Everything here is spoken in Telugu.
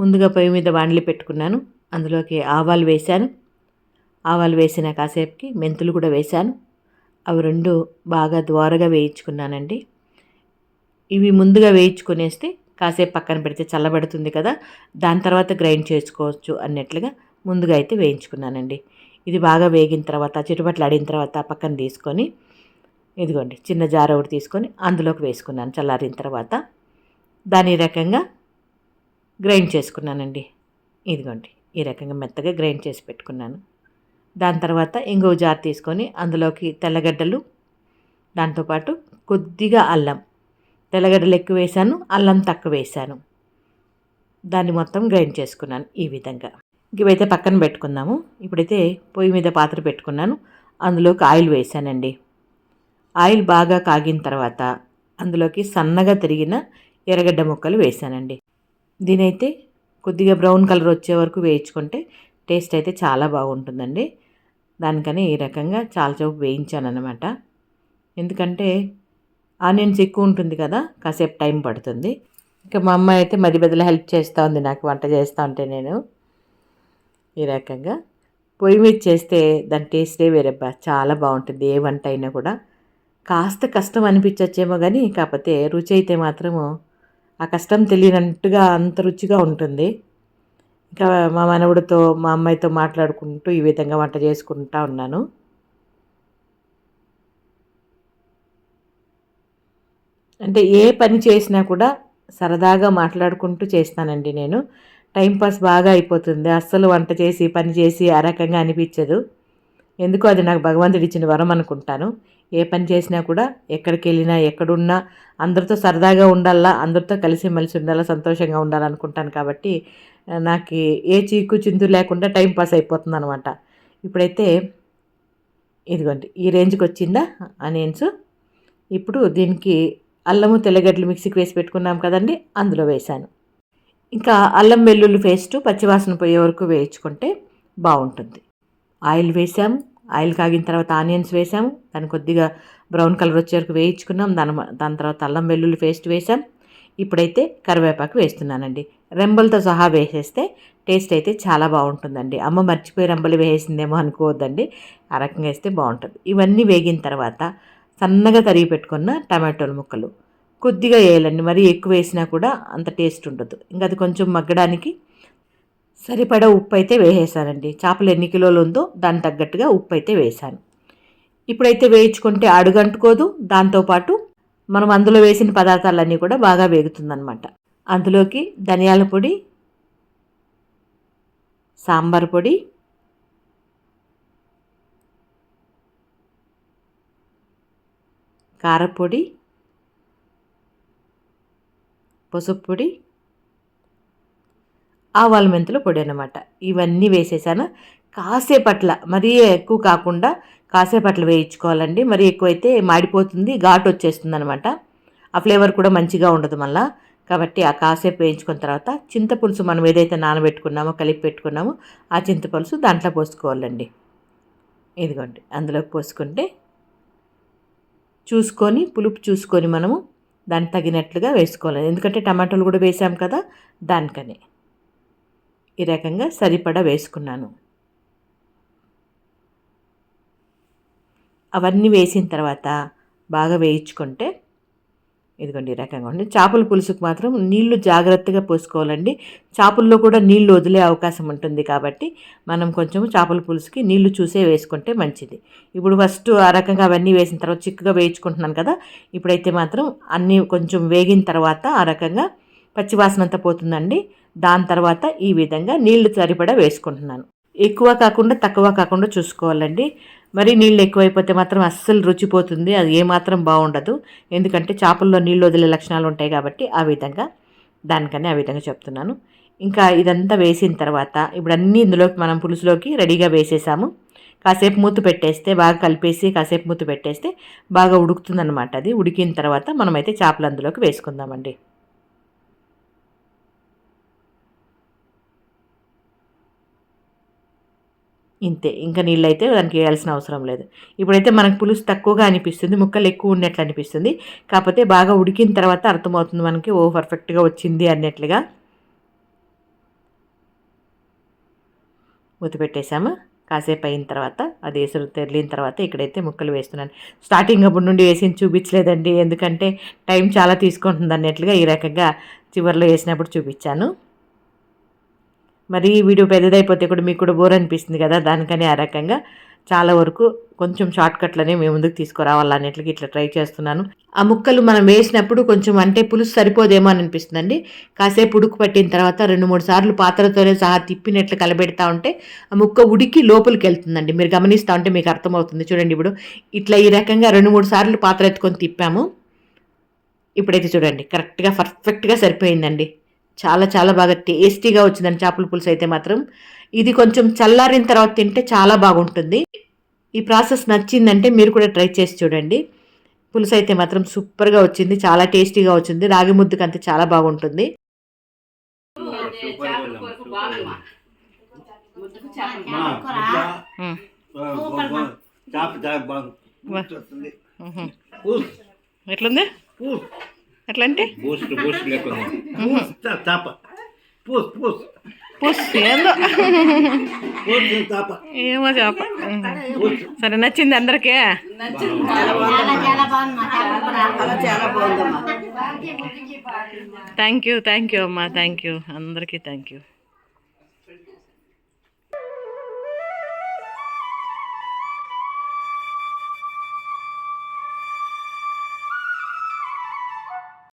ముందుగా పొయ్యి మీద బాండ్లి పెట్టుకున్నాను. అందులోకి ఆవాలు వేశాను. ఆవాలు వేసిన కాసేపుకి మెంతులు కూడా వేశాను. అవి రెండు బాగా ద్వారగా వేయించుకున్నానండి. ఇవి ముందుగా వేయించుకునేస్తే కాసేపు పక్కన పెడితే చల్లబడుతుంది కదా దాని తర్వాత గ్రైండ్ చేసుకోవచ్చు అన్నట్లుగా ముందుగా అయితే వేయించుకున్నానండి. ఇది బాగా వేగిన తర్వాత చిటుపట్లు ఆడిన తర్వాత పక్కన తీసుకొని ఇదిగోండి చిన్న జార ఒకటి తీసుకొని అందులోకి వేసుకున్నాను చల్లారిన తర్వాత. దాని రకంగా గ్రైండ్ చేసుకున్నానండి. ఇదిగోండి ఈ రకంగా మెత్తగా గ్రైండ్ చేసి పెట్టుకున్నాను. దాని తర్వాత ఇంకో జార్ తీసుకొని అందులోకి తెల్లగడ్డలు దాంతోపాటు కొద్దిగా అల్లం. తెల్లగడ్డలు ఎక్కువ వేసాను అల్లం తక్కువ వేసాను. దాన్ని మొత్తం గ్రైండ్ చేసుకున్నాను ఈ విధంగా. ఇవైతే పక్కన పెట్టుకుందాము. ఇప్పుడైతే పొయ్యి మీద పాత్ర పెట్టుకున్నాను. అందులోకి ఆయిల్ వేసానండి. ఆయిల్ బాగా కాగిన తర్వాత అందులోకి సన్నగా తిరిగిన ఎర్రగడ్డ ముక్కలు వేసానండి. దీనైతే కొద్దిగా బ్రౌన్ కలర్ వచ్చే వరకు వేయించుకుంటే టేస్ట్ అయితే చాలా బాగుంటుందండి. దానికని ఈ రకంగా చాలా చౌపు వేయించాను అనమాట ఎందుకంటే ఆనియన్స్ ఎక్కువ ఉంటుంది కదా కాసేపు టైం పడుతుంది. ఇంకా మా అమ్మ అయితే మది బదిలీ హెల్ప్ చేస్తూ ఉంది నాకు వంట చేస్తూ ఉంటే నేను. ఈ రకంగా పొయ్యి మీద చేస్తే దాని టేస్టే వేరేబ్బా చాలా బాగుంటుంది ఏ వంట అయినా కూడా. కాస్త కష్టం అనిపించచ్చేమో కానీ కాకపోతే రుచి అయితే మాత్రము ఆ కష్టం తెలియనట్టుగా అంత రుచిగా ఉంటుంది. ఇంకా మా మనవుడితో మా అమ్మాయితో మాట్లాడుకుంటూ ఈ విధంగా వంట చేసుకుంటా ఉన్నాను. అంటే ఏ పని చేసినా కూడా సరదాగా మాట్లాడుకుంటూ చేస్తానండి నేను. టైంపాస్ బాగా అయిపోతుంది. అస్సలు వంట చేసి పని చేసి ఆ రకంగా అనిపించదు. ఎందుకో అది నాకు భగవంతుడు ఇచ్చిన వరం అనుకుంటాను? ఏ పని చేసినా కూడా ఎక్కడికి వెళ్ళినా ఎక్కడున్నా అందరితో సరదాగా ఉండాలా అందరితో కలిసి మెలిసి ఉండాలా సంతోషంగా ఉండాలనుకుంటాను కాబట్టి నాకు ఏ చీకు చింతు లేకుండా టైం పాస్ అయిపోతుంది అనమాట ఇప్పుడైతే ఇదిగోండి ఈ రేంజ్కి వచ్చిందా ఆనియన్స్? ఇప్పుడు దీనికి అల్లము తెల్లగడ్డలు మిక్సీకి వేసి పెట్టుకున్నాం కదండి అందులో వేశాను. ఇంకా అల్లం వెల్లుల్లి పేస్టు పచ్చివాసన పోయే వరకు వేయించుకుంటే బాగుంటుంది. ఆయిల్ వేసాము ఆయిల్ కాగిన తర్వాత ఆనియన్స్ వేసాము. దాని కొద్దిగా బ్రౌన్ కలర్ వచ్చే వరకు వేయించుకున్నాం. దాని దాని తర్వాత అల్లం వెల్లుల్లి పేస్ట్ వేసాం. ఇప్పుడైతే కరివేపాకు వేస్తున్నానండి. రెంబలతో సహా వేసేస్తే టేస్ట్ అయితే చాలా బాగుంటుందండి. అమ్మ మర్చిపోయి రెంబలు వేసిందేమో అనుకోవద్దండి. ఆ రకంగా వేస్తే బాగుంటుంది. ఇవన్నీ వేగిన తర్వాత సన్నగా తరిగి పెట్టుకున్న టమాటోల ముక్కలు. కొద్దిగా వేయాలండి. మరీ ఎక్కువ వేసినా కూడా అంత టేస్ట్ ఉండదు. ఇంకా అది కొంచెం మగ్గడానికి సరిపడా ఉప్పు అయితే వేసేసానండి. చేపలు ఎన్ని కిలోలు ఉందో దానికి తగ్గట్టుగా ఉప్పు అయితే వేసాను ఇప్పుడైతే వేయించుకుంటే అడుగంటుకోదు. దాంతోపాటు మనం అందులో వేసిన పదార్థాలన్నీ కూడా బాగా వేగుతుందనమాట అందులోకి ధనియాల పొడి సాంబార్ పొడి కారపొడి పసుపు పొడి ఆవాల మెంతుల పొడి అనమాట ఇవన్నీ వేసేసాను. కాసేపట్ల మరీ ఎక్కువ కాకుండా కాసేపట్ల వేయించుకోవాలండి. మరీ ఎక్కువైతే మాడిపోతుంది ఘాటు వచ్చేస్తుంది అనమాట ఆ ఫ్లేవర్ కూడా మంచిగా ఉండదు మళ్ళీ. కాబట్టి ఆ కాసేపు వేయించుకున్న తర్వాత చింతపులుసు మనం ఏదైతే నానబెట్టుకున్నామో కలిపి పెట్టుకున్నామో ఆ చింతపులుసు దాంట్లో పోసుకోవాలండి. ఇదిగోండి అందులోకి పోసుకుంటే చూసుకొని పులుపు చూసుకొని మనము దానికి తగినట్లుగా వేసుకోవాలి. ఎందుకంటే టమాటాలు కూడా వేసాం కదా దానికని. ఈ రకంగా సరిపడా వేసుకున్నాను. అవన్నీ వేసిన తర్వాత బాగా వేయించుకుంటే ఇదిగోండి ఈ రకంగా ఉండి చేపల పులుసుకు మాత్రం నీళ్ళు జాగ్రత్తగా పోసుకోవాలండి. చేపల్లో కూడా నీళ్ళు వదిలే అవకాశం ఉంటుంది కాబట్టి మనం కొంచెం చేపల పులుసుకి నీళ్ళు చూసే వేసుకుంటే మంచిది. ఇప్పుడు ఫస్ట్ ఆ రకంగా అవన్నీ వేసిన తర్వాత చిక్కగా వేయించుకుంటున్నాను కదా ఇప్పుడైతే మాత్రం అన్నీ కొంచెం వేగిన తర్వాత ఆ రకంగా పచ్చివాసన అంతా పోతుందండి. దాని తర్వాత ఈ విధంగా నీళ్ళు సరిపడా వేసుకుంటున్నాను. ఎక్కువ కాకుండా తక్కువ కాకుండా చూసుకోవాలండి. మరి నీళ్ళు ఎక్కువైపోతే మాత్రం అస్సలు రుచిపోతుంది అది ఏమాత్రం బాగుండదు. ఎందుకంటే చేపల్లో నీళ్ళు వదిలే లక్షణాలు ఉంటాయి కాబట్టి ఆ విధంగా దానికని ఆ విధంగా చెప్తున్నాను. ఇంకా ఇదంతా వేసిన తర్వాత ఇప్పుడు అన్నీ ఇందులోకి మనం పులుసులోకి రెడీగా వేసేసాము. కాసేపు మూత పెట్టేస్తే బాగా కలిపేసి కాసేపు మూత పెట్టేస్తే బాగా ఉడుకుతుందన్నమాట అది. ఉడికిన తర్వాత మనమైతే చేపలు అందులోకి వేసుకుందామండి. ఇంతే. ఇంకా నీళ్ళు అయితే దానికి వేయాల్సిన అవసరం లేదు. ఇప్పుడైతే మనకు పులుసు తక్కువగా అనిపిస్తుంది ముక్కలు ఎక్కువ ఉన్నట్లు అనిపిస్తుంది. కాకపోతే బాగా ఉడికిన తర్వాత అర్థమవుతుంది మనకి ఓ పర్ఫెక్ట్గా వచ్చింది అన్నట్లుగా. మూతపెట్టేసాము కాసేపు అయిన తర్వాత అది ఎసురు తెరిలిన తర్వాత ఇక్కడైతే ముక్కలు వేస్తున్నాను. స్టార్టింగ్ అప్పటి నుండి వేసి చూపించలేదండి. ఎందుకంటే టైం చాలా తీసుకుంటుంది అన్నట్లుగా ఈ రకంగా చివరిలో వేసినప్పుడు చూపించాను. మరి ఈ వీడియో పెద్దదైపోతే కూడా మీకు కూడా బోర్ అనిపిస్తుంది కదా? దానికని ఆ రకంగా చాలా వరకు కొంచెం షార్ట్ కట్లనే మేము ముందుకు తీసుకురావాలన్నట్లుగా ఇట్లా ట్రై చేస్తున్నాను. ఆ ముక్కలు మనం వేసినప్పుడు కొంచెం అంటే పులుసు సరిపోదేమో అని అనిపిస్తుందండి. కాసేపు ఉడుకు పట్టిన తర్వాత రెండు మూడు సార్లు పాత్రతోనే సహా తిప్పినట్లు కలబెడతా ఉంటే ఆ ముక్క ఉడికి లోపలికి వెళ్తుందండి. మీరు గమనిస్తూ ఉంటే మీకు అర్థమవుతుంది. చూడండి ఇప్పుడు ఇట్లా ఈ రకంగా రెండు మూడు సార్లు పాత్ర ఎత్తుకొని తిప్పాము. ఇప్పుడైతే చూడండి కరెక్ట్గా పర్ఫెక్ట్గా సరిపోయిందండి. చాలా చాలా బాగా టేస్టీగా వచ్చిందండి చేపల పులుసు అయితే మాత్రం ఇది కొంచెం చల్లారిన తర్వాత తింటే చాలా బాగుంటుంది ఈ ప్రాసెస్ నచ్చిందంటే మీరు కూడా ట్రై చేసి చూడండి పులుసు అయితే మాత్రం సూపర్గా వచ్చింది చాలా టేస్టీగా వచ్చింది రాగి ముద్దకు అంతే చాలా బాగుంటుంది ఎట్లుంది ఎట్లా అంటే బూస్ట్ బూస్ట్ లేకుండా. చాప పూస్ పూస్ పుస్ ఏందో? ఏమో చేప. సరే నచ్చింది అందరికీ? థ్యాంక్ యూ థ్యాంక్ యూ అమ్మా. Thank you. అందరికీ థ్యాంక్ యూ.